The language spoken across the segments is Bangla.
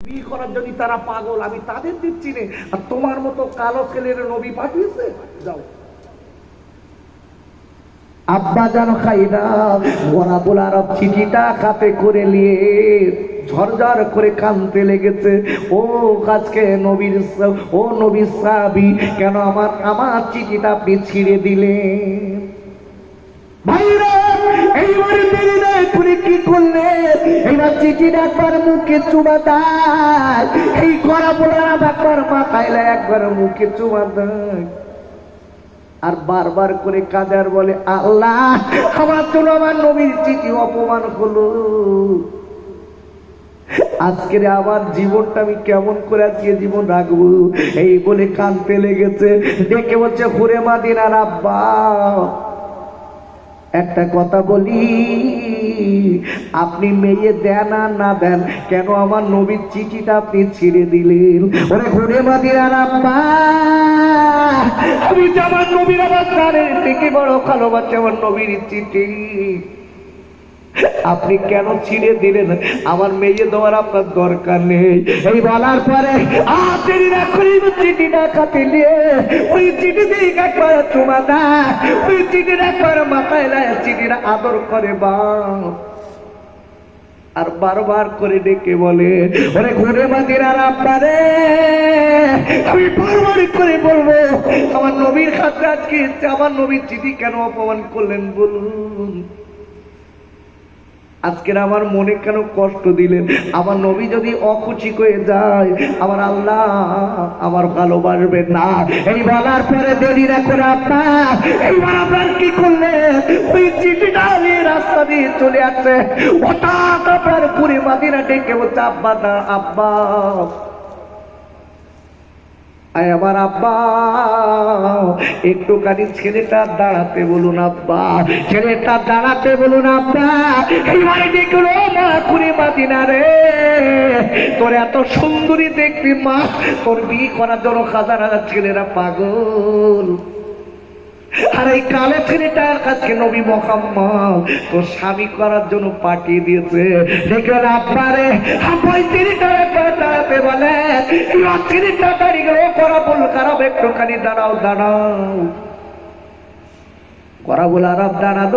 বিয়ে করার জন্য তারা পাগল, আমি তাদের দিচ্ছি নে। আর তোমার মতো কালো ছেলের নবী পাঠিয়েছে? যাও। আব্বা ওরা বলার চিঠিটা করে নিয়ে ঝরঝর করে কানতে লেগেছে। ও আজকে নবীর ও নবীর সাবি কেন আমার আমার চিঠিটা আপনি ছিঁড়ে দিলেন? ভাইরা আর বারবার করে কাজার বলে, আল্লাহ, আমার জন্য আমার নবীর চিঠি অপমান হলো। আজকের আমার জীবনটা আমি কেমন করে আজকে জীবন রাখব? এই বলে কানতে লেগেছে। ডেকে বলছে ঘুরে মাদিনার আব্বা। একটা কথা বলি, আপনি মেয়ে দেন আর না দেন, কেন আমার নবীর চিঠিটা আপনি ছিঁড়ে দিলেন? ওরে ঘুরে মাদিনার আব্বা আমি আমার নবীর আমার দিকে বড় ভালোবাসি, আমার নবীর চিঠি। আপনি কেন ছিঁড়ে দিলেন? আমার মেয়ে দেওয়ার আপনার দরকার নেই। এই বলার পরে আদর করে বা। আর বারবার করে ডেকে বলে, ওরে ঘুরে মাদির আর আপনারে আমি বারবার করে বলব, আমার নবীর খাতে আজকে আমার নবীর চিঠি কেন অপমান করলেন বলুন? আজকের আমার মনে কেন কষ্ট দিলেন? আমার নবী যদি অখুচি হয়ে যায়, আমার আল্লাহ আমার ভালোবাসবে না। এই বলার পরে দেরি না আপনার। এইবার আপনার কি করলে? ওই চিঠিটা রাস্তা দিয়ে চলে আসছে। হঠাৎ আপনার পুরী মাদিনা ডেকে বলছে, আব্বা না, আব্বা। আয় আমার আব্বা, একটুখানি ছেলেটা দাঁড়াতে বলুন আব্বা, ছেলেটা দাঁড়াতে বলুন আব্বা, এইবারে দেখল মা খুঁড়ে মাদিনা রে। তোর এত সুন্দরী দেখবি মা, তোর বিয়ে করার জন্য হাজার হাজার ছেলেরা পাগল। আর এই কালো ছেলেটার কাছে নবী মোহাম্মদ, তোর স্বামী করার জন্য পাঠিয়ে দিয়েছে। দেখলেন আপনারে ওই ছেলেটা একবার দাঁড়াতে বলে এই ছেলেটা দাঁড়িয়ে গেল করা বল খারাপ একটুখানি দাঁড়াও দাঁড়াও। করা বলে আরব দাঁড়াল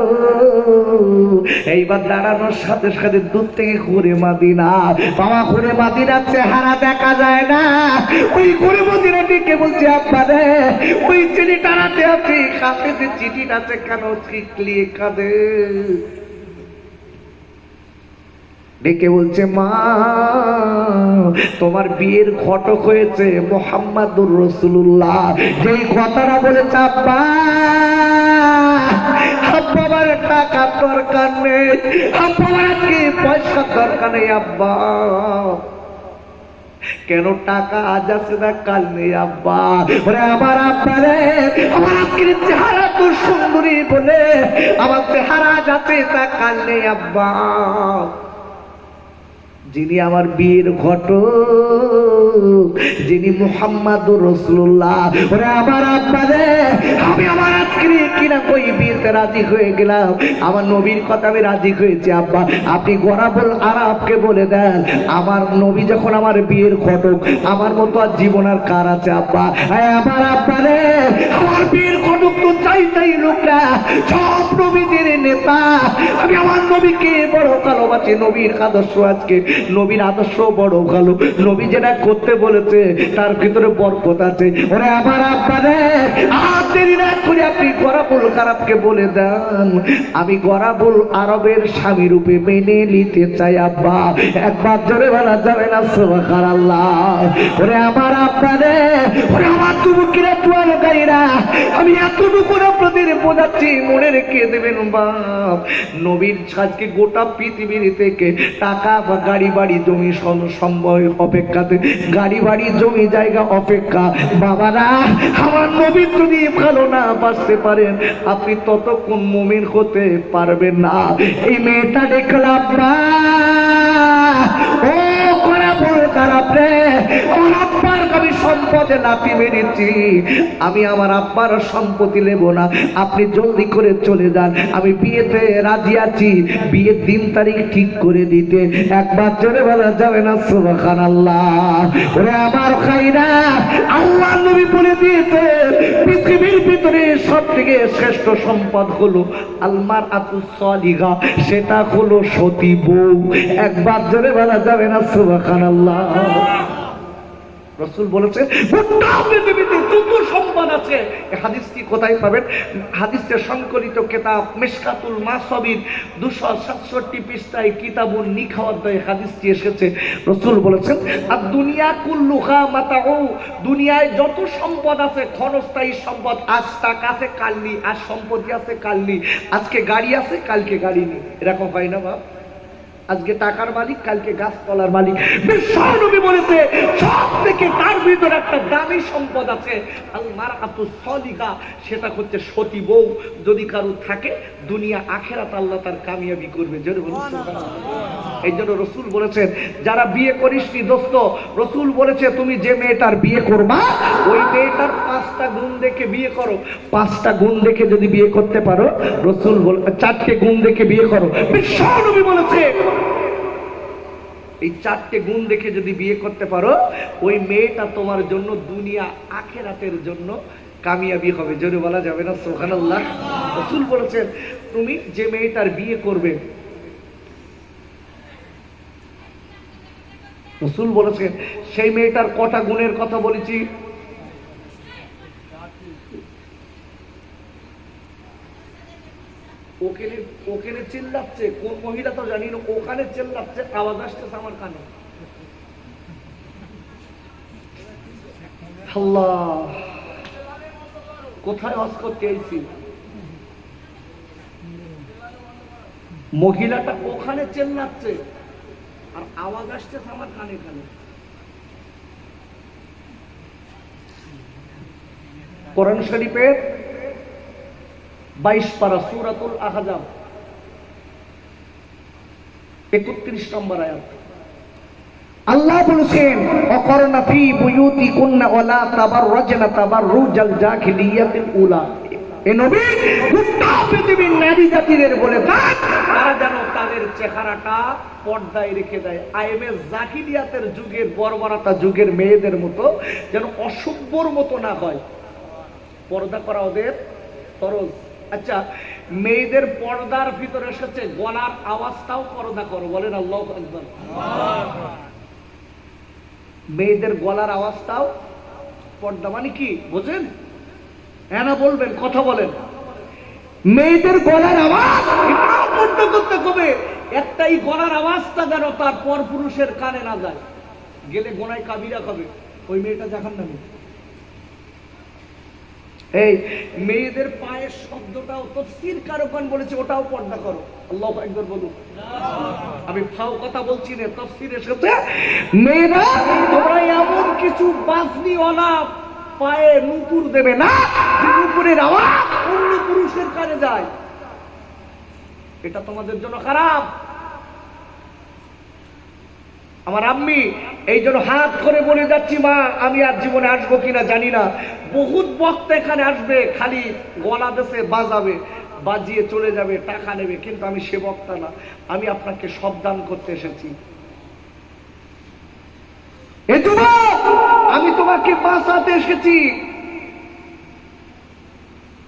এইবার দাঁড়ানোর সাথে সাথে দূর থেকে ঘুরে মাদিনা। বাবা, ঘুরে মাদিনার চেহারা দেখা যায় না। ওই ঘুরে মাদিনা ডেকে বলছে আপনারে ওই চিঠি টানাতে আছে কাঁদতে চিঠিটা আছে কেন চিকলিয়ে কাঁদে? ডেকে বলছে, মা, তোমার বিয়ের ঘটক হয়েছে মোহাম্মদুর রসুল্লাহ যেই কথাটা বলেছে, আব্বা টাকা দরকার নেই পয়সা দরকার নেই, আব্বা। কেন টাকা আজ আছে না কাল নেই, আব্বা? ওরে আমার আব্বা আমার আজকের চেহারা তোর সুন্দরী বলে, আমার চেহারা আছে তা কাল নেই, আব্বা। যিনি আমার বিয়ের ঘটক, যিনি মোহাম্মদুর রসুল্লাহ ওরে আমার আমি আমার আজকে কিনা কই বিয়েতে রাজি হয়ে গেলাম। আমার নবীর কথা আমি রাজি হয়েছি, আব্বা। আপনি গড়া বল আর আপকে বলে দেন, আমার নবী যখন আমার বিয়ের ঘটক, আমার মতো আর জীবন আর কার আছে, আব্বা? আমার আব্বারে আমার বিয়ের ঘটক তো সব নবীদের নেতা। আমি আমার নবীকে বড় নবীর আদর্শ আজকে। নবীর আদর্শ বড় ভালো। নবী যেটা করতে বলেছে, তার ভিতরে বরকত আছে। ওরে আর দেরি না করে আপনি গরাবুল খারাপকে বলে দেন। আমি গরাবুল আরবের স্বামী রূপে মেনে নিতে চাই, আব্বা। একবার জোরে বলা যাবে না আল্লাহ ওরে আমার আব্বারে ওরে আমার তুমুকিরা আমি এতটুকু বোঝাচ্ছি, মনে রেখে দেবেন বাপ। নবীর আজকে গোটা পৃথিবীর থেকে টাকা বা গাড়ি বাড়ি জমি সম্ভব অপেক্ষাতে গাড়ি বাড়ি জমি জায়গা অপেক্ষা। বাবারা, আমার নবী যদি ভালো না বাঁচতে পারেন, আপনি ততক্ষণ মুমিন হতে পারবেন না। এই মেয়েটা দেখলাম না সম্পদে লাফি মেরেছি আমি আমার আব্বার সম্পত্তি নেব না। আপনি জলদি করে চলে যান। আমি বিয়েতে রাজি আছি। বিয়ের দিন তারিখ ঠিক করে দিতে। একবার চলে বলা যাবে না সুবাখান আল্লাহ ওরে আমার খাইরা, আল্লাহ নবী বলে দিয়েছে পৃথিবীর ভিতরে সব থেকে শ্রেষ্ঠ সম্পদ হলো আলমার আতু সলিগা সেটা হলো সতী বউ। একবার জোরে বলা যাবে না সুবাখান আল্লাহ রসুল যত সাতষট্টি পৃষ্ঠায় কিতাবুল এসেছে। বলেছেন, আর দুনিয়া দুনিয়ায় যত সম্পদ আছে, ক্ষণস্থায়ী সম্পদ, আজ টাকা আছে, কাল নেই, আজ সম্পত্তি আছে, কাল নেই, আজকে গাড়ি আছে, কালকে গাড়ি নেই। এরকম হয় না, বাপ? আজকে টাকার মালিক, কালকে গাছতলার মালিক। বিশ্বনবী বলেছে, সব থেকে তার ভিতরে একটা দামি সম্পদ আছে। আলমার আতু সলিকা সেটা হচ্ছে সতী বউ। যদি কারও থাকে, দুনিয়া আখেরাত আল্লাহ তার কামিয়াবি করবে। এই জন্য রসুল বলেছেন, যারা বিয়ে করিসনি দোস্ত, রসুল বলেছে, তুমি যে মেয়েটার বিয়ে করবা, ওই মেয়েটার পাঁচটা গুণ দেখে বিয়ে করো। পাঁচটা গুণ দেখে যদি বিয়ে করতে পারো, রসুল বল চারটে গুণ দেখে বিয়ে করো। বিশ্বনবী বলেছে। এই চারটে গুণ দেখে যদি বিয়ে করতে পারো, ওই মেয়েটা তোমার জন্য দুনিয়া আখেরাতের জন্য কামিয়াবি হবে। জোরে বলা যাবে না? সোহান আল্লাহ রসুল বলেছেন, তুমি যে মেয়েটার বিয়ে করবে রসুল বলেছেন, সেই মেয়েটার কটা গুণের কথা বলেছি? কোন মহিলা তো জানি না, ওখানে আওয়াজ আসতেছে আমার কানে। আল্লাহ, কোথায় হজ করতে মহিলাটা ওখানে চেল্লাচ্ছে, আর আওয়াজ আসতেছে আমার কানে কানে। কোরআন শরীফের বাইশ পারা সুরাতুল আহজাব, একত্রিশ নম্বর আয়াত। আল্লাহ বলেছেন অকরনা ফি বুয়ুতি কুন্না জাহিলিয়াতিল উলা। এ নবী গোটা পৃথিবীর নারী জাতিদের বলে থাক তারা যেন তাদের চেহারাটা পর্দায় রেখে দেয়। আইএমএস জাহিলিয়াতের যুগের বর্বরতা যুগের মেয়েদের মতো যেন অসভ্যর মতো না হয়। পর্দা করা ওদের ফরজ। আচ্ছা মেয়েদের পর্দার ভিতরে এসেছে, গলার আওয়াজটাও পর্দা করো, বলেন আল্লাহ একবার মেয়েদের গলার আওয়াজটাও পর্দা মানে কি? বোঝেন? হ্যাঁ বলবেন, কথা বলেন। মেয়েদের গলার আওয়াজ পর্দা করতে হবে। একটাই গলার আওয়াজটা যেন তার পর পুরুষের কানে না যায়। গেলে গোনায় কাবিরা খাবে। ওই মেয়েটা দেখান না এই মেয়েদের পায়ের শব্দটাও তফসির কারোকান বলেছে, ওটাও পর্দা করো। আল্লাহ একবার বলুন আমি ফাও কথা বলছি না, তফসির এসেছে। মেয়েরা, তোমরা এমন কিছু বাজনি ওলা পায়ে নুপুর দেবে না নুপুরের আওয়াজ অন্য পুরুষের কানে যায়। এটা তোমাদের জন্য খারাপ। আমার আম্মি, এই জন্য হাত করে বলে যাচ্ছি, মা, আমি আর জীবনে আসব কিনা জানি না। বহুত বক্ত এখানে আসবে, খালি গলা দেশে বাজাবে, বাজিয়ে চলে যাবে, টাকা নেবে, কিন্তু আমি সে বক্তা না। আমি আপনাকে সাবধান করতে এসেছি। আমি তোমাকে বাঁচাতে এসেছি।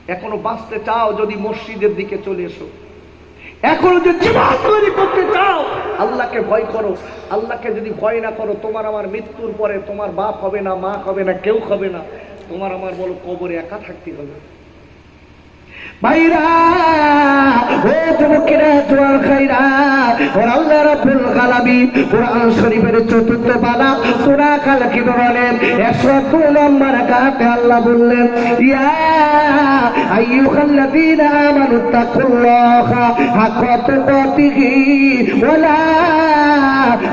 এখনও বাঁচতে চাও যদি মসজিদের দিকে চলে এসো। এখনও যে জীবন তৈরি করতে চাও, আল্লাহকে ভয় করো। আল্লাহকে যদি ভয় না করো, তোমার আমার মৃত্যুর পরে তোমার বাপ হবে না, মা হবে না, কেউ হবে না। তোমার আমার বলো কবরে একা থাকতে হবে। ভাইরা, ও যুবকেরা, জোয়ার খাইরা, ওর আল্লাহ রাব্বুল আলামিন কোরআন শরীফের চতুর্থ পারা সূরা কালকে বলেন 102 নম্বর আয়াতে আল্লাহ বললেন আইয়ুহাল্লাযীনা আমানু তাকুল্লাহা হাক্কা তুকাতিহি ওয়া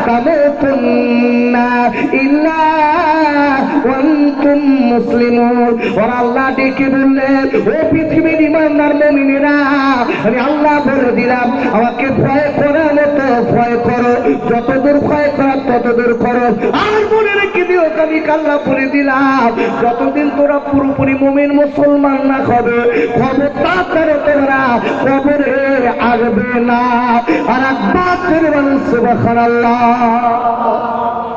তামুতুন্না ইল্লা ওয়া আনতুম মুসলিমুন। ওর আল্লাহ ডেকে বললেন, ও পৃথিবীর ইমানদার মমিনেরা, আমি আল্লাহ বলে দিলাম। আমাকে ভয় করার মতো ভয় করো। যতদূর ভয় করার ততদূর করো। আর মনে রেখে দিও আমি কাল্লা পরে দিলাম। যতদিন তোরা পুরোপুরি মমিন মুসলমান না হবে খবর তাড়াতাড়ি তোমরা। খবরে আগবে না। আর একবার সুবাহ আল্লাহ